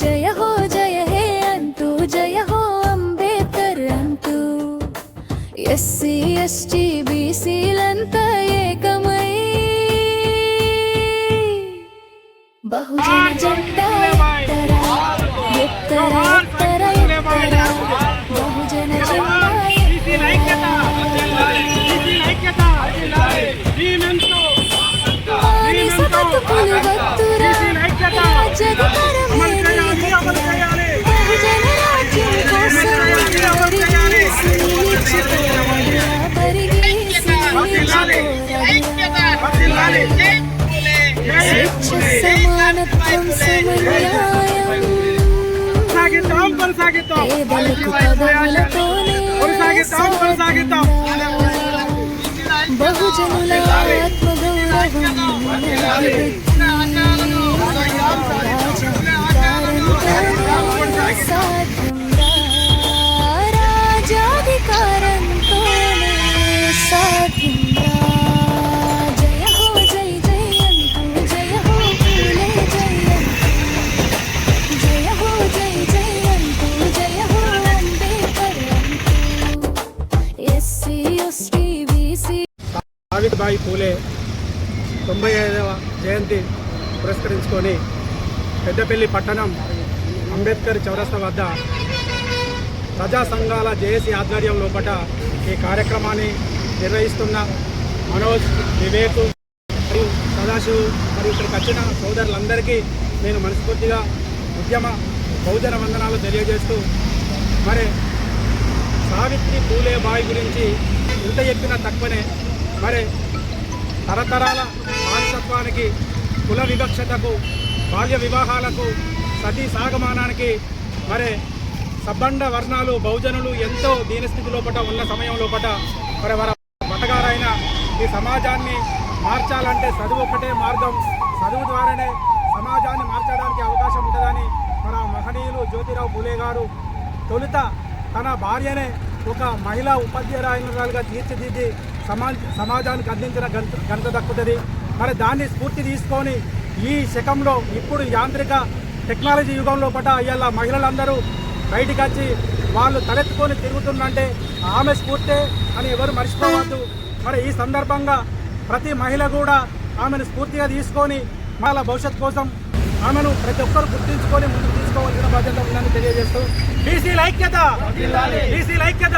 జయ హో జయ హే అంటూ జయ హో అంబేద్కర్ అంటూ ఎస్సీ ఎస్టీ బీసీలంతా ఏకమై బహుజన జెండా ఎత్తరా ఎత్తరా నిలిచిపోరా. స్వేచ్ఛ సమానత్వం సమన్యాయం కొనసాగిద్దాం కొనసాగిద్దాం పేదలకు పదవులతోనే కొనసాగిద్దాం కొనసాగిద్దాం బహుజనుల ఆత్మగౌరవం సాయి పూలే తొంభై ఐదవ జయంతి పురస్కరించుకొని పెద్దపల్లి పట్టణం అంబేద్కర్ చౌరస్తా వద్ద ప్రజా సంఘాల జేఏసీ ఆధ్వర్యం లోపల ఈ కార్యక్రమాన్ని నిర్వహిస్తున్న మనోజ్ వివేక్ మరియు సదాశివ్ మరియు ఇక్కడికి వచ్చిన సోదరులందరికీ నేను మనస్ఫూర్తిగా ఉద్యమ బహుజన వందనాలు తెలియజేస్తూ మరి సావిత్రి పూలే బాయ్ గురించి ఎంత చెప్పినా తక్కువనే మరి తరతరాల వారసత్వానికి కుల వివక్షతకు బాల్య వివాహాలకు సతీ సాగమానానికి మరి సబ్బండ వర్ణాలు బహుజనులు ఎంతో దీనస్థితి లోపల ఉన్న సమయం లోపల మరి వారి మతగారైన ఈ సమాజాన్ని మార్చాలంటే చదువు ఒకటే మార్గం. చదువు ద్వారానే సమాజాన్ని మార్చడానికి అవకాశం ఉంటుందని మన మహనీయులు జ్యోతిరావు పూలే గారు తొలుత తన భార్యనే ఒక మహిళా ఉపాధ్యాయురాలుగా తీర్చిదిద్ది సమాజ సమాజానికి అందించిన గంత ఘనత దక్కుతుంది. మరి దాన్ని స్ఫూర్తి తీసుకొని ఈ శకంలో ఇప్పుడు యాంత్రిక టెక్నాలజీ యుగంలో పట ఇవాళ మహిళలందరూ బయటికి వచ్చి వాళ్ళు తలెత్తుకొని తిరుగుతుందంటే ఆమె స్ఫూర్తే అని ఎవరు మర్చిపోవద్దు. మరి ఈ సందర్భంగా ప్రతి మహిళ కూడా ఆమెను స్ఫూర్తిగా తీసుకొని మహిళల భవిష్యత్ కోసం ఆమెను ప్రతి ఒక్కరు గుర్తించుకొని ముందుకు తీసుకోవాల్సిన బాధ్యత ఉందని తెలియజేస్తూ బీసీ ఐక్యత! బీసీ ఐక్యత!